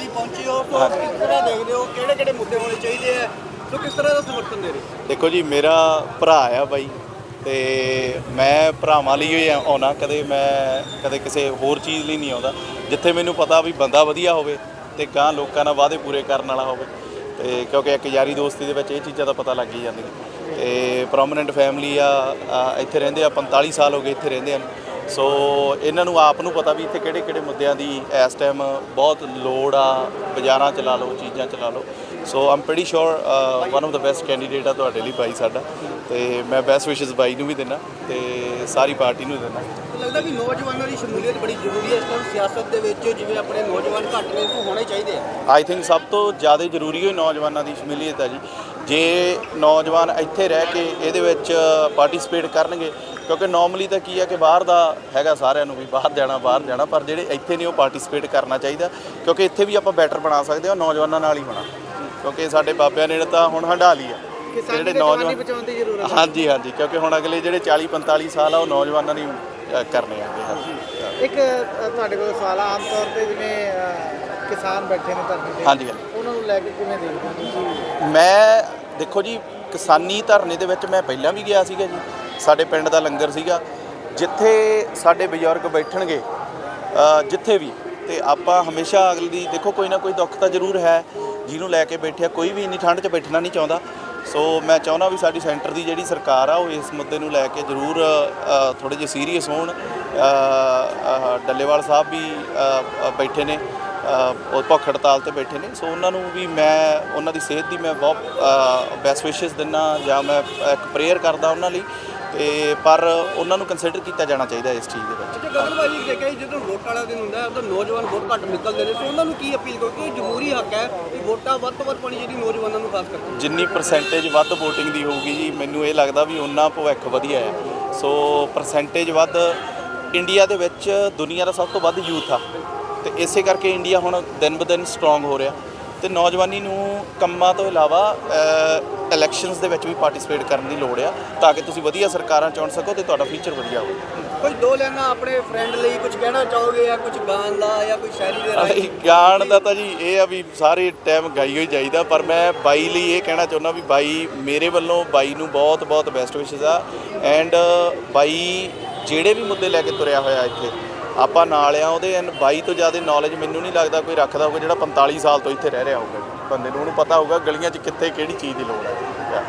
ਲਈ ਪਹੁੰਚੇ ਹੋ? ਕਿਸ ਤਰ੍ਹਾਂ ਦੇਖਦੇ ਹੋ? ਕਿਹੜੇ ਕਿਹੜੇ ਮੁੱਦੇ ਹੋਣੇ ਚਾਹੀਦੇ ਆ? ਸੋ ਕਿਸ ਤਰ੍ਹਾਂ ਦਾ ਸਮਰਥਨ ਦੇ ਰਹੇ ਦੇਖੋ ਜੀ ਮੇਰਾ ਭਰਾ ਆ ਬਾਈ ਤੇ ਮੈਂ ਭਰਾਵਾਂ ਲਈ ਹੀ ਆਉਣਾ ਕਦੇ ਮੈਂ ਕਦੇ ਕਿਸੇ ਹੋਰ ਚੀਜ਼ ਲਈ ਨਹੀਂ ਆਉਂਦਾ। ਜਿੱਥੇ ਮੈਨੂੰ ਪਤਾ ਵੀ ਬੰਦਾ ਵਧੀਆ ਹੋਵੇ ਤੇ ਗਾਂ ਲੋਕਾਂ ਨਾਲ ਵਾਅਦੇ ਪੂਰੇ ਕਰਨ ਵਾਲਾ ਹੋਵੇ। ਤੇ ਕਿਉਂਕਿ ਇੱਕ ਯਾਰੀ ਦੋਸਤੀ ਦੇ ਵਿੱਚ ਇਹ ਚੀਜ਼ਾਂ ਦਾ ਪਤਾ ਲੱਗ ਹੀ ਜਾਂਦੀਆਂ ਤੇ ਪ੍ਰੋਮਿਨੈਂਟ ਫੈਮਿਲੀ ਆ ਆ, ਇੱਥੇ ਰਹਿੰਦੇ ਆ 45 ਸਾਲ ਹੋ ਗਏ ਇੱਥੇ ਰਹਿੰਦੇ ਹਨ। ਸੋ ਇਹਨਾਂ ਨੂੰ ਆਪ ਨੂੰ ਪਤਾ ਵੀ ਇੱਥੇ ਕਿਹੜੇ ਕਿਹੜੇ ਮੁੱਦਿਆਂ ਦੀ ਇਸ ਟਾਈਮ ਬਹੁਤ ਲੋੜ ਆ, ਬਾਜ਼ਾਰਾਂ ਚ ਲਾ ਲਓ, ਚੀਜ਼ਾਂ ਚ ਲਾ ਲਓ। So I'm pretty sure one of the best candidate ਆ ਤੁਹਾਡੇ ਲਈ ਬਾਈ ਸਾਡਾ। ਤੇ ਮੈਂ ਬੈਸਟ ਵਿਸ਼ੇਸ ਬਾਈ ਨੂੰ ਵੀ ਦਿੰਦਾ ਤੇ ਸਾਰੀ ਪਾਰਟੀ ਨੂੰ ਦਿੰਦਾ ਲੱਗਦਾ ਵੀ ਨੌਜਵਾਨਾਂ ਦੀ ਸ਼ਮੂਲੀਅਤ ਬੜੀ ਜ਼ਰੂਰੀ ਹੈ ਇਸ ਟਾਈਮ ਸਿਆਸਤ ਦੇ ਵਿੱਚ ਜਿਵੇਂ ਆਪਣੇ ਨੌਜਵਾਨ ਘੱਟ ਨੇ ਉਹ ਹੋਣੇ ਚਾਹੀਦੇ ਆ। ਆਈ ਥਿੰਕ ਸਭ ਤੋਂ ਜ਼ਿਆਦਾ ਜ਼ਰੂਰੀ ਹੋਈ ਨੌਜਵਾਨਾਂ ਦੀ ਸ਼ਮੂਲੀਅਤ ਹੈ ਜੀ। ਜੇ ਨੌਜਵਾਨ ਇੱਥੇ ਰਹਿ ਕੇ ਇਹਦੇ ਵਿੱਚ ਪਾਰਟਿਸਿਪੇਟ ਕਰਨਗੇ ਕਿਉਂਕਿ ਨਾਰਮਲੀ ਤਾਂ ਕੀ ਹੈ ਕਿ ਬਾਹਰ ਦਾ ਹੈਗਾ ਸਾਰਿਆਂ ਨੂੰ ਵੀ ਬਾਹਰ ਜਾਣਾ ਬਾਹਰ ਜਾਣਾ ਪਰ ਜਿਹੜੇ ਇੱਥੇ ਨੇ ਉਹ ਪਾਰਟਿਸਿਪੇਟ ਕਰਨਾ ਚਾਹੀਦਾ। ਕਿਉਂਕਿ ਇੱਥੇ ਵੀ ਆਪਾਂ ਬੈਟਰ ਬਣਾ ਸਕਦੇ ਹਾਂ ਨੌਜਵਾਨਾਂ ਨਾਲ ਹੀ ਹੋਣਾ। ਕਿਉਂਕਿ ਸਾਡੇ ਬਾਬਿਆਂ ਨੇ ਤਾਂ ਹੁਣ ਹੰਢਾ ਲਈ ਆ। ਜਿਹੜੇ ਨੌਜਵਾਨ ਬਚਾਉਣ ਦੀ ਜ਼ਰੂਰਤ ਹਾਂਜੀ ਹਾਂਜੀ ਕਿਉਂਕਿ ਹੁਣ ਅਗਲੇ ਜਿਹੜੇ 40 45 ਸਾਲ ਆ ਉਹ ਨੌਜਵਾਨਾਂ ਨੇ ਕਰਨੇ ਆਗੇ ਹਾਂਜੀ ਇੱਕ ਤੁਹਾਡੇ ਕੋਲ ਸਵਾਲ ਆਮ ਤੌਰ ਤੇ ਜਿਵੇਂ ਕਿਸਾਨ ਬੈਠੇ ਨੇ ਧਰਨੇ ਤੇ। ਹਾਂਜੀ ਉਹਨਾਂ ਨੂੰ ਲੈ ਕੇ ਕਿਵੇਂ ਦੇਖਦੇ ਮੈਂ ਦੇਖੋ ਜੀ ਕਿਸਾਨੀ ਧਰਨੇ ਦੇ ਵਿੱਚ ਮੈਂ ਪਹਿਲਾਂ ਵੀ ਗਿਆ ਸੀਗਾ ਜੀ। ਸਾਡੇ ਪਿੰਡ ਦਾ ਲੰਗਰ ਸੀਗਾ। ਜਿੱਥੇ ਸਾਡੇ ਬਜ਼ੁਰਗ ਬੈਠਣਗੇ ਜਿੱਥੇ ਵੀ ਤੇ ਆਪਾਂ ਹਮੇਸ਼ਾ ਅਗਲੇ ਦੀ ਦੇਖੋ ਕੋਈ ਨਾ ਕੋਈ ਦੁੱਖ ਤਾਂ ਜ਼ਰੂਰ ਹੈ, ਜਿਹਨੂੰ ਲੈ ਕੇ ਬੈਠਿਆ ਕੋਈ ਵੀ ਇੰਨੀ ਠੰਡ 'ਚ ਬੈਠਣਾ ਨਹੀਂ ਚਾਹੁੰਦਾ। ਸੋ ਮੈਂ ਚਾਹੁੰਦਾ ਵੀ ਸਾਡੀ ਸੈਂਟਰ ਦੀ ਜਿਹੜੀ ਸਰਕਾਰ ਆ, ਉਹ ਇਸ ਮੁੱਦੇ ਨੂੰ ਲੈ ਕੇ ਜ਼ਰੂਰ ਥੋੜੇ ਜਿਹਾ ਸੀਰੀਅਸ ਹੋਣ। ਡੱਲੇਵਾਲ ਸਾਹਿਬ ਵੀ ਬੈਠੇ ਨੇ ਉਹ ਭੁੱਖ ਹੜਤਾਲ ਤੇ ਬੈਠੇ ਨੇ। ਸੋ ਉਹਨਾਂ ਨੂੰ ਵੀ ਮੈਂ, ਉਹਨਾਂ ਦੀ ਸਿਹਤ ਦੀ ਮੈਂ ਬਹੁਤ ਬੈਸਟ ਵਿਸ਼ੇਸ ਦਿੰਨਾ ਜਾਂ ਮੈਂ ਇੱਕ ਪ੍ਰੇਅਰ ਕਰਦਾ ਉਹਨਾਂ ਲਈ। ਤੇ ਪਰ ਉਹਨਾਂ ਨੂੰ ਕੰਸੀਡਰ ਕੀਤਾ ਜਾਣਾ ਚਾਹੀਦਾ ਇਸ ਚੀਜ਼ ਦੇ ਵਿੱਚ। ਅੱਛਾ ਗਗਨਬਾਜੀ ਦੇਖਿਆ ਜੀ ਜਦੋਂ ਵੋਟ ਵਾਲਾ ਦਿਨ ਹੁੰਦਾ ਹੈ ਉਦੋਂ ਨੌਜਵਾਨ ਬਹੁਤ ਘੱਟ ਨਿਕਲਦੇ ਨੇ ਸੋ ਉਹਨਾਂ ਨੂੰ ਕੀ ਅਪੀਲ ਕਰੋ ਕਿ ਇਹ ਜਮਹੂਰੀ ਹੱਕ ਹੈ ਕਿ ਵੋਟਾਂ ਵੱਧ ਤੋਂ ਵੱਧ ਪਾਣੀ ਜਿਹੜੀ ਨੌਜਵਾਨਾਂ ਨੂੰ ਖਾਸ ਕਰਕੇ। ਜਿੰਨੀ ਪਰਸੈਂਟੇਜ ਵੱਧ VOTING ਦੀ ਹੋਊਗੀ ਜੀ ਮੈਨੂੰ ਇਹ ਲੱਗਦਾ ਵੀ ਉਹਨਾਂ ਭਵਿੱਖ ਵਧੀਆ ਹੈ। ਸੋ ਪਰਸੈਂਟੇਜ ਵੱਧ ਇੰਡੀਆ ਦੇ ਵਿੱਚ ਦੁਨੀਆ ਦਾ ਸਭ ਤੋਂ ਵੱਧ ਯੂਥ ਆ। ਤੇ ਇਸੇ ਕਰਕੇ ਇੰਡੀਆ ਹੁਣ ਦਿਨ ਬ ਦਿਨ ਸਟਰੋਂਗ ਹੋ ਰਿਹਾ। ਤੇ ਨੌਜਵਾਨੀ ਨੂੰ ਕੰਮਾਂ ਤੋਂ ਇਲਾਵਾ ਇਲੈਕਸ਼ਨਸ ਦੇ ਵਿੱਚ ਵੀ ਪਾਰਟਿਸਿਪੇਟ ਕਰਨ ਦੀ ਲੋੜ ਆ ਤਾਂ ਕਿ ਤੁਸੀਂ ਵਧੀਆ ਸਰਕਾਰਾਂ ਚੁਣ ਸਕੋ ਤੇ ਤੁਹਾਡਾ ਫਿਊਚਰ ਵਧੀਆ ਹੋਵੇ। ਕੋਈ ਦੋ ਲੈਣਾ ਆਪਣੇ ਫਰੈਂਡ ਲਈ ਕੁਝ ਕਹਿਣਾ ਚਾਹੋਗੇ ਜਾਂ ਕੁਝ ਗਾਣ ਦਾ ਜਾਂ ਕੋਈ ਸ਼ਾਇਰੀ ਦੇ ਰਾਹੀਂ? ਗਾਣ ਦਾ ਤਾਂ ਜੀ ਇਹ ਆ ਵੀ ਸਾਰੇ ਟਾਈਮ ਗਾਈ ਹੋਈ ਜਾਈਦਾ ਪਰ ਮੈਂ ਬਾਈ ਲਈ ਇਹ ਕਹਿਣਾ ਚਾਹੁੰਦਾ ਵੀ ਬਾਈ ਮੇਰੇ ਵੱਲੋਂ ਬਾਈ ਨੂੰ ਬਹੁਤ ਬਹੁਤ ਬੈਸਟ ਵਿਸ਼ੇਸ ਆ। ਐਂਡ ਬਾਈ ਜਿਹੜੇ ਵੀ ਮੁੱਦੇ ਲੈ ਕੇ ਤੁਰਿਆ ਹੋਇਆ ਇੱਥੇ ਆਪਾਂ ਨਾਲ ਆ, ਉਹਦੇ ਐਨ ਬਾਈ ਤੋਂ ਜ਼ਿਆਦਾ ਨੌਲੇਜ ਮੈਨੂੰ ਨਹੀਂ ਲੱਗਦਾ ਕੋਈ ਰੱਖਦਾ ਹੋਊਗਾ ਜਿਹੜਾ 45 ਸਾਲ ਤੋਂ ਇੱਥੇ ਰਹਿ ਰਿਹਾ ਹੋਊਗਾ। ਬੰਦੇ ਨੂੰ ਉਹਨੂੰ ਪਤਾ ਹੋਊਗਾ ਗਲੀਆਂ 'ਚ ਕਿੱਥੇ, ਕਿਹੜੀ ਚੀਜ਼ ਦੀ ਲੋੜ ਹੈ।